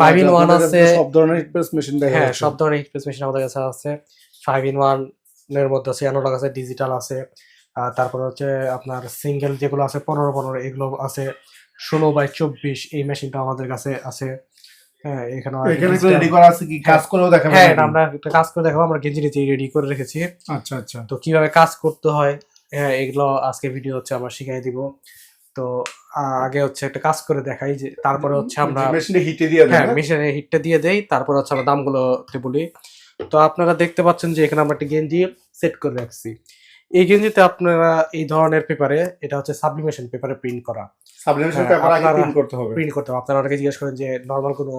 Five in one আছে। সব ধরনের হিট প্রেস মেশিন দেখা হ্যাঁ সব ধরনের এক্সপ্রেস মেশিন আমাদের কাছে আছে। ফাইভ ইন ওয়ানের মধ্যে আছে অ্যানালগ আছে ডিজিটাল আছে। তারপরে হচ্ছে আপনার সিঙ্গেল যেগুলো আছে পনেরো পনেরো এগুলো আছে। ষোলো বাই চব্বিশ এই মেশিনটা আমাদের কাছে আছে। হ্যাঁ এখানে রেডি করা আছে কি? কাজ করেও দেখাবেন হ্যাঁ আমরা একটা কাজ করে দেখাবো। আমরা গেঞ্জি রেডি করে রেখেছি। আচ্ছা আচ্ছা। তো কীভাবে কাজ করতে হয়? হ্যাঁ এগুলো আজকে ভিডিও হচ্ছে আমরা শিখাই দিব। তো আগে হচ্ছে একটা কাজ করে দেখাই যে তারপরে হচ্ছে আমরা মেশিনটা হিটে দিয়ে দেন হ্যাঁ মেশিনে হিটটা দিয়ে দেই তারপর হচ্ছে আমরা দামগুলোতে বলি। তো আপনারা দেখতে পাচ্ছেন যে এখানে আমরা একটা গেঞ্জি সেট করে রাখছি। এই গেঞ্জিতে আপনারা এই ধরনের পেপারে এটা হচ্ছে সাবলিমেশন পেপারে প্রিন্ট করা। সাবলিমেশন হ্যাঁ, পেপার আগে প্রিন্ট করতে হবে। প্রিন্ট করতে হবে। আপনারা অনেকে জিজ্ঞেস করেন যে নর্মাল কোনো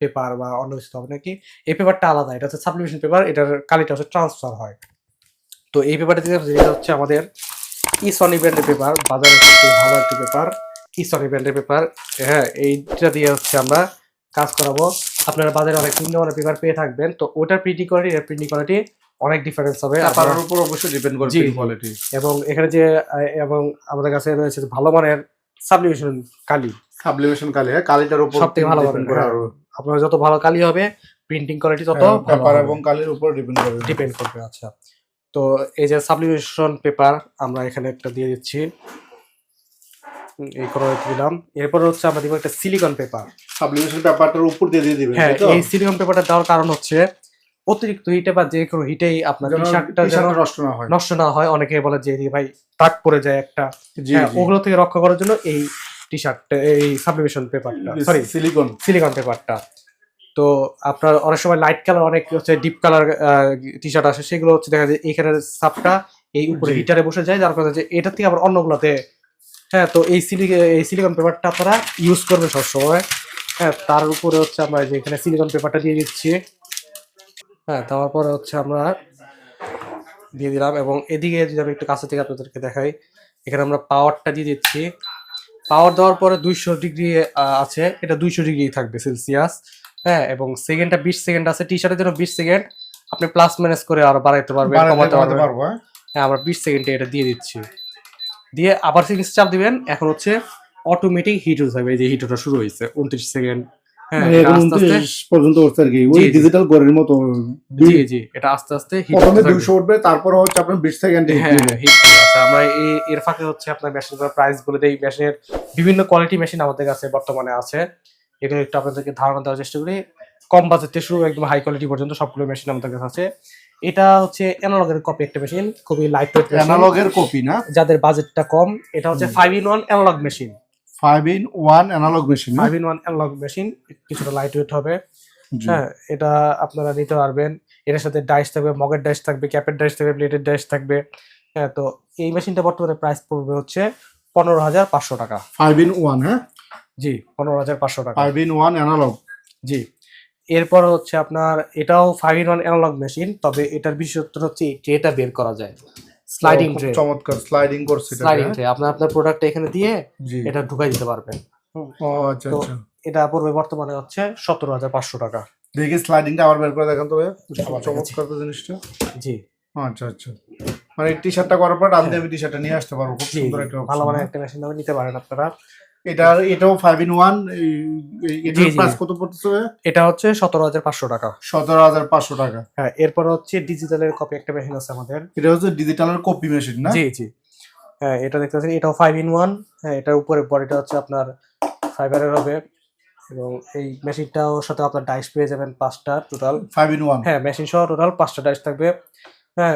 পেপার বা অন্য কিছু হবে নাকি? এই পেপারটা আলাদা এটা হচ্ছে সাবলিমেশন পেপার এটার কালিটা হচ্ছে ট্রান্সফার হয়। তো এই পেপারটা যেটা হচ্ছে আমাদের ই সনি ব্র্যান্ডের পেপার বাজারে সবথেকে ভালো একটি পেপার ই সনি ব্র্যান্ডের পেপার হ্যাঁ এইটা দিয়ে হচ্ছে আমরা কাজ করাবো। আপনারা বাজারে অনেক ভিন্ন ধরনের পেপার পেয়ে থাকবেন। তো ওটার প্রিন্টিং কোয়ালিটি এর প্রিন্টিং কোয়ালিটি অনেক ডিফারেন্স হবে। পেপারের উপর অবশ্যই ডিপেন্ড করে প্রিন্ট কোয়ালিটি এবং এখানে যে এবং আমাদের কাছে রয়েছে ভালো মানের সাবলিমেশন কালি। সাবলিমেশন কালি হ্যাঁ কালিটার উপর সবথেকে ভালো করে হ্যাঁ। আপনার যত ভালো কালি হবে প্রিন্টিং কোয়ালিটি তত পেপার এবং কালির উপর ডিপেন্ড করবে ডিপেন্ড করবে আচ্ছা। তো এই যে সাবলিমেশন পেপার আমরা এখানে একটা দিয়ে দিচ্ছি। এই করে দিলাম। এরপর হচ্ছে আমরা দিব একটা সিলিকন পেপার সাবলিমেশন পেপারটার উপর দিয়ে দিয়ে দিবেন হ্যাঁ এই সিলিকন পেপারটা দেওয়ার কারণ হচ্ছে অতিরিক্ত হিটে বা যে কোনো হিটেই আপনার যেন টি শার্টটা যেন নষ্ট না হয়। নষ্ট না হয়। অনেকে বলে যে ভাই টাক পড়ে যায় একটা। হ্যাঁ, ওগুলো থেকে রক্ষা করার জন্য এই টি শার্টটা এই সাবলিমেশন পেপারটা সরি সিলিকন সিলিকন পেপারটা তো আপনার অনেক সময় লাইট কালার অনেক হচ্ছে ডিপ কালার টি শার্ট আসে সেগুলো হচ্ছে দেখা যায় এইখানে সাপটা এই উপরে হিটারে বসে যায় যার কারণে যে এটার থেকে আবার অন্যগুলোতে হ্যাঁ তো এই সিলিক এই সিলিকন পেপারটা আপনারা ইউজ করবেন সবসময়। হ্যাঁ তার উপরে হচ্ছে আমরা যে এখানে সিলিকন পেপারটা দিয়ে দিচ্ছি। হ্যাঁ তারপরে হচ্ছে আমরা দিয়ে দিলাম এবং এদিকে যদি আমি একটু কাছে থেকে আপনাদেরকে দেখাই এখানে আমরা পাওয়ারটা দিয়ে দিচ্ছি। পাওয়ার দেওয়ার পরে দুইশো ডিগ্রি আছে এটা দুইশো ডিগ্রি থাকবে সেলসিয়াস হ্যাঁ এবং সেকেন্ডটা বিশ সেকেন্ড আছে টি শার্টের জন্য বিশ সেকেন্ড আপনি প্লাস মাইনাস করে আরও বাড়াইতে পারবেন কমাতে পারবেন। হ্যাঁ? হ্যাঁ আমরা বিশ সেকেন্ডে এটা দিয়ে দিচ্ছি। দিয়ে আবার সেকেন্ড চাপ দিবেন এখন হচ্ছে অটোমেটিক হিট হতে থাকবে এই যে হিটটা শুরু হয়েছে উনত্রিশ সেকেন্ড হ্যাঁ মানে আস্তে আস্তে পর্যন্ত উঠছে আর কি ওই। ডিজিটাল ঘড়ির মতো জি জি এটা আস্তে আস্তে হিট প্রথমে দুইশো উঠবে তারপর হচ্ছে আপনার বিশ সেকেন্ড হ্যাঁ হ্যাঁ, আচ্ছা আমরা এর ফাঁকে হচ্ছে আপনার মেশিনগুলোর প্রাইস বলে দেই। মেশিনের বিভিন্ন কোয়ালিটি মেশিন আমাদের কাছে বর্তমানে আছে। এগুলো একটু আপনাদেরকে ধারণা দেওয়ার চেষ্টা করি। কম বাজেট থেকে শুরু একদম হাই কোয়ালিটি পর্যন্ত সবগুলো মেশিন আমাদের কাছে আছে। এটা হচ্ছে অ্যানালগের কপি একটা মেশিন খুবই লাইট ওয়েট অ্যানালগের কপি না? যাদের বাজেটটা কম এটা হচ্ছে five in one analog machine five in one analog machine five in one analog machine কিছুটা লাইট ওয়েট হবে হ্যাঁ এটা আপনারা নিতে পারবেন। এটার সাথে ডাইস থাকবে মগের ডাইস থাকবে ক্যাপের ডাইস থাকবে প্লেটের ডাইস থাকবে। হ্যাঁ তো এই মেশিনটা বর্তমানে প্রাইস পড়বে হচ্ছে পনেরো হাজার পাঁচশো টাকা। ফাইভ ইন ওয়ান হ্যাঁ? জি পনেরো হাজার পাঁচশো টাকা। ফাইভ ইন ওয়ান অ্যানালগ জি এরপর হচ্ছে আপনার এটাও five in one analog machine তবে এটার বিশেষত্ব হচ্ছে এই ট্রেটা বের করা যায়। স্লাইডিং ট্রে চমৎকার স্লাইডিং করছে এটা, স্লাইডিং হ্যাঁ? ট্রে আপনার আপনার প্রোডাক্ট এখানে দিয়ে এটা ঢুকাই দিতে পারবেন। ও আচ্ছা আচ্ছা। এটা পড়বে বর্তমানে হচ্ছে সতেরো হাজার পাঁচশো টাকা। দেখি স্লাইডিংটা আবার বের করে দেখান তো চমৎকার তো জিনিসটা। জি। আচ্ছা আচ্ছা। মানে টি শার্টটা করার পর আমি আমি টি শার্টটা নিয়ে আসতে পারব। খুব সুন্দর একটা ভালো মানে হ্যাঁ? একটা মেশিন নিতে পারেন আপনারা। এটা এটাও ফাইভ ইন ওয়ান এটার। প্রাইস কত পড়তেছে এটা হচ্ছে সতেরো হাজার পাঁচশো টাকা। সতেরো হাজার পাঁচশো টাকা। হ্যাঁ এরপর হচ্ছে ডিজিটালের কপি একটা মেশিন আছে আমাদের। এটা হচ্ছে ডিজিটালের কপি মেশিন না? জি জি। হ্যাঁ এটা দেখতে পাচ্ছেন এটাও ফাইভ ইন ওয়ান হ্যাঁ এটার উপরে বডিটা হচ্ছে আপনার ফাইবারের হবে। এবং এই মেশিনটাও সাথে আপনার ডাইস পেয়ে যাবেন পাঁচটা টোটাল ফাইভ ইন ওয়ান হ্যাঁ মেশিন সহ টোটাল পাঁচটা ডাইস থাকবে। হ্যাঁ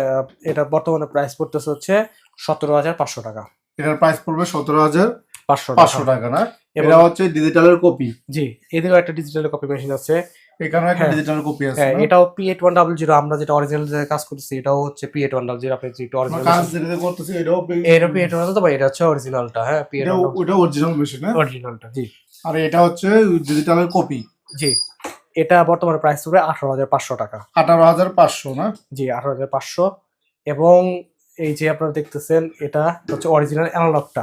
এটা বর্তমানে প্রাইস পড়তেছে হচ্ছে সতেরো হাজার পাঁচশো টাকা। এটার প্রাইস পড়বে সতেরো হাজার পাঁচশো পাঁচশো টাকা। না? এটা হচ্ছে ডিজিটালের কপি জি এদিকেও একটা ডিজিটালের কপি মেশিন আছে। এখানে একটা হ্যাঁ। ডিজিটাল কপি আছে হ্যাঁ এটাও P eight one double zero আমরা যেটা অরিজিনাল কাজ করতেছি এটাও হচ্ছে P eight one double zero আপনি যেটা অরিজিনাল কাজ যেটা করতেছি এটাও এটা পি এইট ওয়ান তো ভাই এটা হচ্ছে অরিজিনালটা হ্যাঁ পি এইট এটা ওটা অরিজিনাল মেশিন হ্যাঁ? অরিজিনালটা জি। আর এটা হচ্ছে ডিজিটালের কপি জি এটা বর্তমানে প্রাইস পড়বে আঠারো হাজার পাঁচশো টাকা। আঠারো হাজার পাঁচশো না? জি আঠারো হাজার পাঁচশো। এবং এই যে আপনারা দেখতেছেন এটা হচ্ছে অরিজিনাল অ্যানালগটা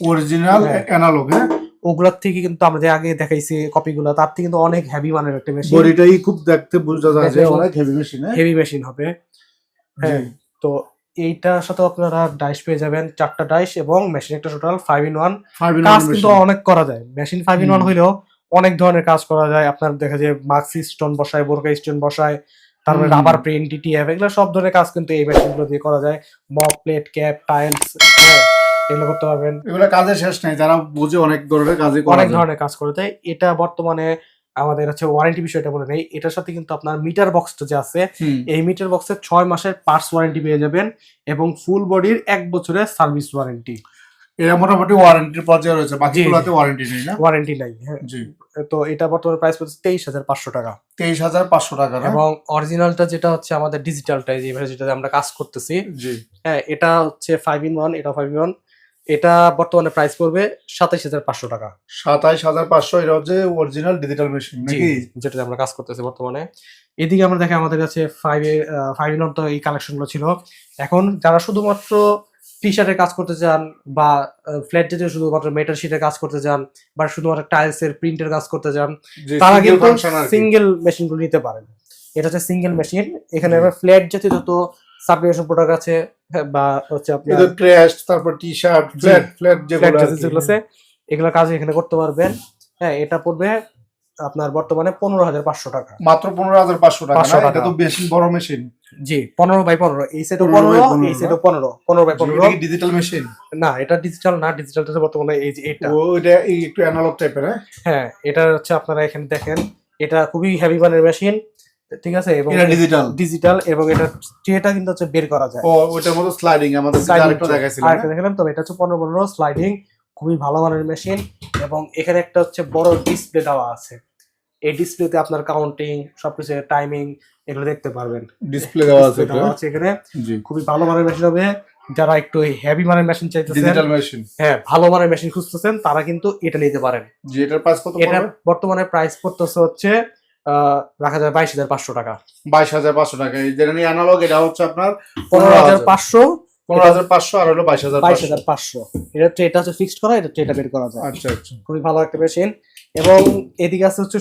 অরিজিনাল হ্যাঁ। অ্যানালগ হ্যাঁ? ওগুলোর থেকে কিন্তু আমরা যে আগে দেখাইছি কপিগুলো তার থেকে কিন্তু অনেক হেভি মানের একটা মেশিন বডিটাই খুব দেখতে বোঝা যায় যে অনেক হেভি মেশিন হ্যাঁ? হেভি মেশিন হবে। হ্যাঁ তো এইটার সাথে আপনারা ডাইস পেয়ে যাবেন চারটা ডাইস এবং মেশিন একটা টোটাল ফাইভ ইন ওয়ান কাজ কিন্তু অনেক করা যায়। Machine five in one. হইলেও অনেক ধরনের কাজ করা যায়। আপনার দেখা যায় মাক্সি স্টোন বসায় বোরকা স্টোন বসায় তারপরে রাবার প্রিন্ট ডিটিএফ এগুলো সব ধরনের কাজ কিন্তু এই মেশিনগুলো দিয়ে করা যায়। মক প্লেট ক্যাপ টাইলস এগুলো করতে পারবেন। এগুলো কাজের শেষ নেই যারা বুঝে অনেক ধরনের কাজই করা অনেক ধরনের কাজ করে। দেয় এটা বর্তমানে আমাদের হচ্ছে ওয়ারেন্টি বিষয়টা বলে নেই। এটার সাথে কিন্তু আপনার মিটার বক্সটা যে আছে এই মিটার বক্সের ছয় মাসের পার্টস ওয়ারেন্টি পেয়ে যাবেন এবং ফুল বডির এক বছরের সার্ভিস ওয়ারেন্টি এরা মোটামুটি ওয়ারেন্টির পর্যায়ে রয়েছে বাকিগুলোতে ওয়ারেন্টি নেই না? ওয়ারেন্টি নাই হ্যাঁ। জি। তো এটা বর্তমানে প্রাইস পড়ছে তেইশ হাজার পাঁচশো টাকা। তেইশ হাজার পাঁচশো টাকা এবং অরিজিনালটা যেটা হচ্ছে আমাদের ডিজিটালটা যেভাবে যেটাতে আমরা কাজ করতেছি। জি। হ্যাঁ এটা হচ্ছে ফাইভ ইন ওয়ান এটা ফাইভ ইন ওয়ান এটা বর্তমানে প্রাইস পড়বে সাতাইশ হাজার পাঁচশো টাকা। সাতাইশ হাজার পাঁচশো এটা হচ্ছে অরিজিনাল ডিজিটাল মেশিন নাকি? যেটাতে আমরা কাজ করতেছি বর্তমানে। এদিকে আমরা দেখি আমাদের কাছে ফাইভ ফাইভ ইন তো এই কালেকশনগুলো ছিল। এখন যারা শুধুমাত্র টি শার্টের কাজ করতে চান বা ফ্ল্যাট যেতে শুধুমাত্র মেটাল শিটের কাজ করতে চান বা শুধুমাত্র টাইলস এর প্রিন্টের কাজ করতে চান তারা কিন্তু। সিঙ্গেল মেশিনগুলো নিতে পারেন এটা হচ্ছে সিঙ্গেল মেশিন এখানে আবার ফ্ল্যাট জাতীয় যত সাবলিমেশন প্রোডাক্ট আছে হ্যাঁ, বা হচ্ছে আপনার ক্রেস্ট তারপর টি শার্ট ফ্ল্যাট ফ্ল্যাট জাতীয়। যেগুলো আছে এগুলো কাজ এখানে করতে পারবেন হ্যাঁ এটা পড়বে আপনার বর্তমানে পনেরো হাজার পাঁচশো টাকা। মাত্র পনেরো হাজার পাঁচশো টাকা 500 না? টাকা। এটা তো বেশি বড় মেশিন জি পনেরো বাই পনেরো। এই সেটও পনেরো এই সেটও পনেরো পনেরো বাই পনেরো। ডিজিটাল মেশিন না এটা ডিজিটাল না ডিজিটালটা বর্তমানে এই যে এটা। ও এটা একটু অ্যানালগ টাইপের হ্যাঁ? হ্যাঁ এটা হচ্ছে আপনারা এখানে দেখেন। এটা খুবই হেভি মানের মেশিন ঠিক আছে? এবং এটা ডিজিটাল ডিজিটাল এবং এটা ট্রেটা কিন্তু হচ্ছে বের করা যায়। ও ওইটার মতো স্লাইডিং আমাদের আরেকটা দেখাইছিলাম আরেকটা দেখালাম। তবে এটা হচ্ছে পনেরো পনেরো স্লাইডিং খুবই ভালো মানের মেশিন এবং এখানে একটা হচ্ছে বড় ডিসপ্লে দেওয়া আছে। এই ডিসপ্লেতে আপনার কাউন্টিং সবকিছু টাইমিং এগুলো দেখতে পারবেন। ডিসপ্লে দেওয়া আছে দেওয়া আছে এখানে। খুবই ভালো মানের মেশিন হবে। যারা একটু হেভি মানের মেশিন চাইতেছেন ডিজিটাল মেশিন হ্যাঁ ভালো মানের মেশিন খুঁজতেছেন তারা কিন্তু এটা নিতে পারেন। জি এটার প্রাইস কত এটা বর্তমানে প্রাইস পড়তেছে হচ্ছে আহ, রাখা যায় বাইশ হাজার পাঁচশো টাকা। বাইশ হাজার পাঁচশো টাকা। যেটা নিয়ে অ্যানালগ এটা হচ্ছে আপনার পনেরো হাজার পাঁচশো পনেরো হাজার পাঁচশো আর হলো এটা হচ্ছে ফিক্সড করা এটা ট্রেটা বের করা যায়। আচ্ছা আচ্ছা। খুবই ভালো একটা মেশিন এবং এদিকে আছে হচ্ছে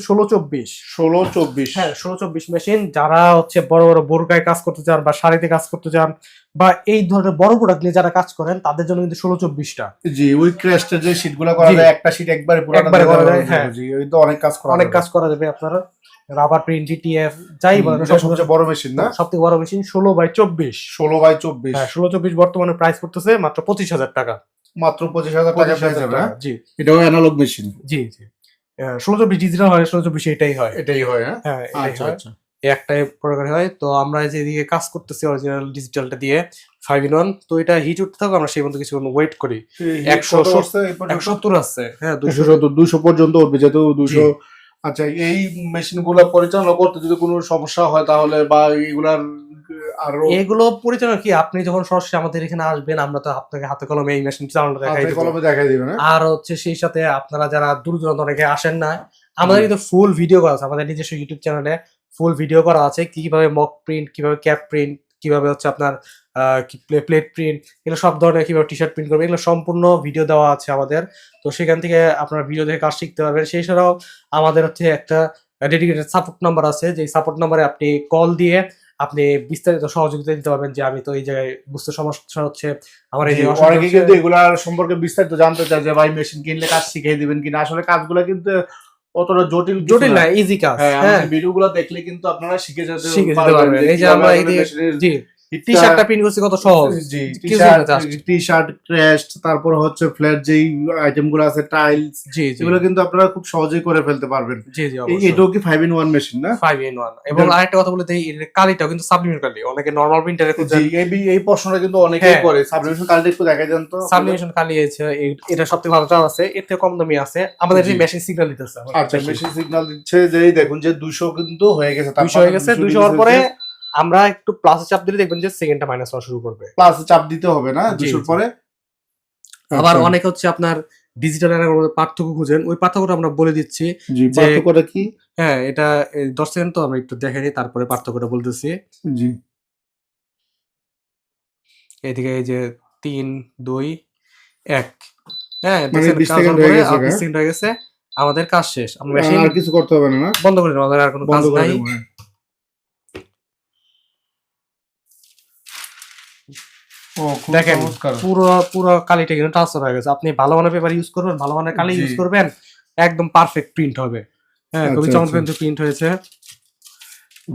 হ্যাঁ ষোলো চব্বিশ মেশিন যারা হচ্ছে বড় বড় বোরকায় কাজ করতে চান বা শাড়িতে কাজ করতে চান বা এই ধরনের বড় প্রোডাক্ট নিয়ে যারা কাজ করেন তাদের জন্য কিন্তু ষোলো চব্বিশটা। জি ওই ক্রেস্টের যে শীটগুলো করা যায় একটা শীট একবারে পুরো একবারে করা যায়, হ্যাঁ। জি ওই তো অনেক কাজ করা অনেক। কাজ করা যাবে আপনার। রাবার প্রিন্ট জিটিএফ যাই বলেন সবচেয়ে বড় মেশিন না? সব থেকে বড় মেশিন ষোলো বাই চব্বিশ। ষোলো বাই চব্বিশ। হ্যাঁ ষোলো চব্বিশ বর্তমানে প্রাইস করতেছে মাত্র পঁচিশ হাজার টাকা। মাত্র পঁচিশ হাজার টাকা 25,000 পেয়ে যাবে হ্যাঁ? জি। এটাও অ্যানালগ মেশিন জি জি। ষোলো চব্বিশ ডিজিটাল হয় ষোলো চব্বিশ এটাই হয়। এটাই হয় হ্যাঁ? হ্যাঁ এটাই আচ্ছা হয়। আচ্ছা। একটাই প্রকার হয়। তো আমরা যে এদিকে কাজ করতেছি অরিজিনাল ডিজিটালটা দিয়ে ফাইভ ইন ওয়ান তো এটা হিট উঠতে থাকো আমরা সেই মতো কিছু ওয়েট করি। একশো সত্তর- পর্যন্ত? আছে। হ্যাঁ দুশো দুশো সত্তর দুশো পর্যন্ত উঠবে যেহেতু দুশো আচ্ছা এই মেশিনগুলো পরিচালনা করতে যদি কোনো সমস্যা হয় তাহলে বা এগুলার আরও এগুলো পরিচালনা কি? আপনি যখন সরাসরি আমাদের এখানে আসবেন আমরা তো আপনাকে হাতে কলমে এই মেশিন চালানো দেখাই কলমে দেখাই দিবেন হ্যাঁ? আর হচ্ছে সেই সাথে আপনারা যারা দূর দূরান্ত অনেকে আসেন না আমাদের কিন্তু ফুল ভিডিও করা আছে। আমাদের নিজস্ব ইউটিউব চ্যানেলে ফুল ভিডিও করা আছে। কীভাবে মক প্রিন্ট কীভাবে ক্যাপ প্রিন্ট কীভাবে হচ্ছে আপনার প্লেট প্রিন্ট এগুলো সব ধরনের কীভাবে টি শার্ট প্রিন্ট করবে এগুলো সম্পূর্ণ ভিডিও দেওয়া আছে আমাদের। তো সেখান থেকে আপনারা ভিডিও দেখে কাজ শিখতে পারবেন। সেই ছাড়াও আমাদের হচ্ছে একটা ডেডিকেটেড সাপোর্ট নাম্বার আছে যে সাপোর্ট নাম্বারে আপনি কল দিয়ে আপনি বিস্তারিত সহযোগিতা দিতে পারবেন যে আমি তো এই জায়গায় বুঝতে সমস্যা হচ্ছে আমার এই অনেকে কিন্তু এগুলার সম্পর্কে বিস্তারিত জানতে চায় যে ভাই মেশিন কিনলে কাজ শিখিয়ে দিবেন কিনা। আসলে কাজগুলো কিন্তু অতটা জটিল জটিল না। ইজি কাজ হ্যাঁ হ্যাঁ। ভিডিও গুলো দেখলে কিন্তু আপনারা শিখে যেতে পারবেন। এই যে আমরা এই জি। টি শার্টটা প্রিন্ট করছি কত সহজ। জি টি শার্ট ক্রেস্ট তারপর হচ্ছে ফ্ল্যাট যেই আইটেমগুলো আছে টাইলস জি এগুলো কিন্তু আপনারা খুব সহজেই করে ফেলতে পারবেন। জি জি এই- এটাও কি ফাইভ ইন ওয়ান মেশিন না? ফাইভ ইন ওয়ান এবং এটা- আরেকটা কথা বলে দিই এর কালিটাও কিন্তু সাবলিমেট কালি অনেকে নর্মাল প্রিন্টারে জি এই এই প্রশ্নটা কিন্তু অনেকেই হ্যাঁ। করে। সাবলিমেশন একটু দেখা যান তো। সাবলিমেশন কালি আছে এটা সবথেকে ভালো চাল আছে। এর থেকে কম দামি আছে। আমাদের যে মেশিন সিগন্যাল দিতেছে আচ্ছা মেশিন সিগন্যাল দিচ্ছে যে দেখুন যে দুশো কিন্তু হয়ে গেছে। দুইশো হয়ে গেছে দুইশো হওয়ার পরে আমরা একটু প্লাস চাপ দিলে দেখবেন যে সেকেন্ডটা মাইনাস হওয়া শুরু করবে। প্লাস চাপ দিতে হবে না দুশোর পরে? আবার আচ্ছা। অনেক হচ্ছে আপনার ডিজিটাল পার্থক্য খুঁজেন ওই পার্থক্যটা আমরা বলে দিচ্ছি জি যে- পার্থক্যটা কি? হ্যাঁ এটা এই দশ সেকেন্ড তো আমরা একটু দেখে নিই তারপরে পার্থক্যটা বলতেছি। জি। এদিকে এই যে তিন দুই এক। হ্যাঁ মানে দেখছেন 20 কাজ সেকেন্ড হয়ে গেছে আর গা? 20 সেকেন্ড হয়ে গেছে আমাদের কাজ শেষ। আমরা মেশিন আর কিছু করতে হবে না। বন্ধ করে আমাদের আর কোনো কাজ নাই দেবো, হ্যাঁ। ও খুব দেখেন, পুরো পুরো কালিটা কিন্তু ট্রান্সফার হয়ে গেছে। আপনি ভালো মানের পেপার ইউজ করবেন ভালো মানের কালি ইউজ করবেন একদম পারফেক্ট প্রিন্ট হবে। হ্যাঁ খুবই আচ্ছা, চমৎকার আচ্ছা। প্রিন্ট হয়েছে।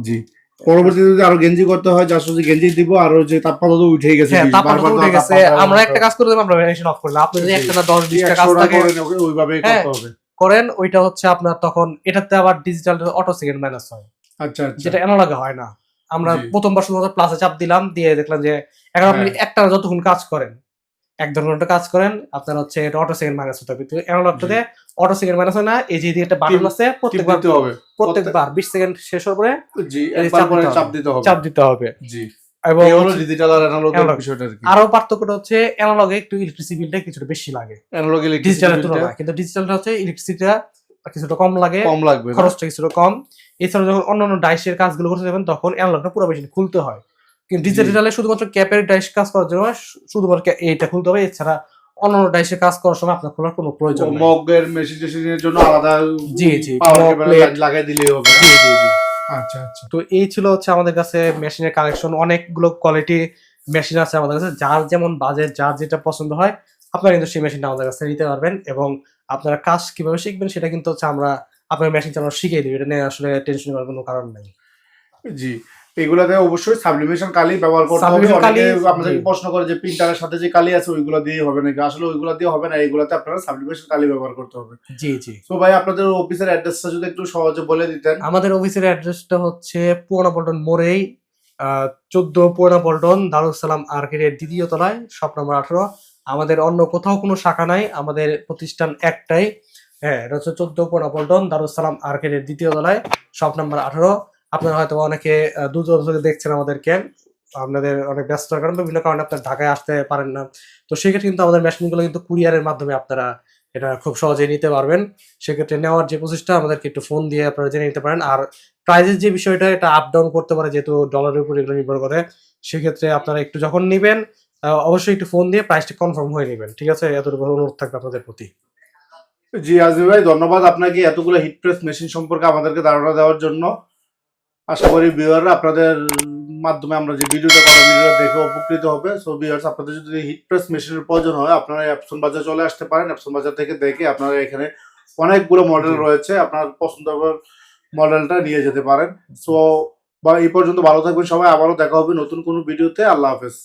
জি। পরবর্তীতে যদি আরও গেঞ্জি করতে হয় যার সাথে গেঞ্জি দিব আর ওই যে তাপমাত্রা তো গেছে হ্যাঁ 20, তাপমাত্রা উঠে গেছে। আমরা একটা কাজ করে দেবো আমরা মেশিন অফ করলাম আপনি যদি একটা না দশ বিশটা কাজ থাকে ওইভাবেই হ্যাঁ। করতে হবে। করেন ওইটা হচ্ছে আপনার তখন এটাতে আবার ডিজিটাল অটো সেকেন্ড মাইনাস হয়। আচ্ছা আচ্ছা। যেটা অ্যানালগে হয় না। আমরা। প্রথমবার শুধুমাত্র প্লাসে চাপ দিলাম দিয়ে দেখলাম যে এখন আপনি। একটা যতক্ষণ কাজ করেন এক দেড় ঘণ্টা কাজ করেন আপনার হচ্ছে এটা অটো সেকেন্ড মাইনাস হতে হবে। কিন্তু অ্যানালগটাতে অটো সেকেন্ড মাইনাস হয় না এই যে একটা বাটন আছে প্রত্যেকবার প্রত্যেকবার বিশ সেকেন্ড শেষ হওয়ার পরে জি একবার চাপ দিতে হবে। চাপ দিতে হবে। জি। এবং হলো ডিজিটাল আর অ্যানালগ বিষয়টা আর কি। আরও পার্থক্যটা হচ্ছে অ্যানালগে একটু ইলেকট্রিসিটি বিলটা কিছুটা বেশি লাগে। অ্যানালগ ডিজিটালের ইলেকট্রিসিটি তুলনায়। কিন্তু ডিজিটালটা হচ্ছে ইলেকট্রিসিটিটা কিছুটা কম লাগে কম লাগবে খরচটা কিছুটা কম। এছাড়া যখন অন্যান্য ডাইসের কাজগুলো করতে যাবেন তখন অ্যানালগটা পুরো মেশিন খুলতে হয়। কিন্তু ডিজিটালে শুধুমাত্র ক্যাপের ডাইস কাজ করার জন্য শুধুমাত্র এইটা খুলতে হবে। এছাড়া অন্যান্য ডাইসের কাজ করার সময় আপনার খোলার কোনো প্রয়োজন নেই। মগের মেশিন টেশিনের জন্য আলাদা জি, জি। লাগাই দিলেই হবে জি, জি, জি। আচ্ছা আচ্ছা। তো এই ছিল হচ্ছে আমাদের কাছে মেশিনের কালেকশন অনেকগুলো কোয়ালিটি মেশিন আছে আমাদের কাছে। যার যেমন বাজেট যার যেটা পছন্দ হয় আপনারা কিন্তু সেই মেশিনটা আমাদের কাছে নিতে পারবেন। এবং আপনারা কাজ কীভাবে শিখবেন সেটা কিন্তু হচ্ছে আমরা আপনার মেশিন চালানো শিখিয়ে দিই এটা নিয়ে আসলে টেনশন করার কোনো কারণ নেই। জি এগুলাতে অবশ্যই সাবলিমেশন কালি ব্যবহার করতে হবে। অনেকে প্রশ্ন করে যে প্রিন্টারের সাথে যে কালি আছে ওইগুলো দিয়ে হবে নাকি? আসলে ওইগুলো দিয়ে হবে না এগুলাতে আপনারা সাবলিমেশন কালি ব্যবহার করতে হবে। জি জি। তো ভাই আপনাদের অফিসের অ্যাড্রেসটা যদি একটু সহজে বলে দিতেন। আমাদের অফিসের অ্যাড্রেসটা হচ্ছে পুরানা পল্টন মোড়েই চোদ্দ পুরানা পল্টন দারুসালাম আর্কেডের দ্বিতীয় তলায় শপ নম্বর আঠারো। আমাদের অন্য কোথাও কোনো শাখা নাই, আমাদের প্রতিষ্ঠান একটাই। হ্যাঁ এটা হচ্ছে চোদ্দ পল্টন দারুসালাম আর্কেডের দ্বিতীয় তলায়, শপ নম্বর আঠারো। আপনারা হয়তো অনেকে দূর থেকে দেখছেন আমাদেরকে। আপনাদের অনেক ব্যস্ত কারণ বিভিন্ন কারণে আপনার ঢাকায় আসতে পারেন না। তো সেক্ষেত্রে কিন্তু আমাদের মেশিনগুলো কিন্তু কুরিয়ারের মাধ্যমে আপনারা এটা খুব সহজেই নিতে পারবেন। সেক্ষেত্রে নেওয়ার যে প্রসেসটা আমাদেরকে একটু ফোন দিয়ে আপনারা জেনে নিতে পারেন। আর প্রাইজের যে বিষয়টা, এটা আপ ডাউন করতে পারে, যেহেতু ডলারের উপর এগুলো নির্ভর করে। সেক্ষেত্রে আপনারা একটু যখন নেবেন অবশ্যই একটু ফোন দিয়ে প্রাইসটা কনফার্ম হয়ে নেবেন, ঠিক আছে? এতটুকু অনুরোধ থাকবে আপনাদের প্রতি। জি আজমি ভাই, ধন্যবাদ আপনাকে এতগুলো হিট প্রেস মেশিন সম্পর্কে আমাদেরকে ধারণা দেওয়ার জন্য। আশা করি ভিউয়াররা আপনাদের মাধ্যমে আমরা যে ভিডিওটা করা ভিডিও দেখে উপকৃত হবে। সো ভিউয়ার্স আপনাদের যদি হিট প্রেস মেশিনের প্রয়োজন হয়, আপনারা অ্যাপসন বাজার চলে আসতে পারেন। অ্যাপসন বাজার থেকে দেখে আপনারা এখানে অনেকগুলো মডেল রয়েছে। আপনার পছন্দ মডেলটা নিয়ে যেতে পারেন। সো বা এই পর্যন্ত ভালো থাকবেন সবাই। আবারও দেখা হবে নতুন কোনো ভিডিওতে। আল্লাহ হাফেজ।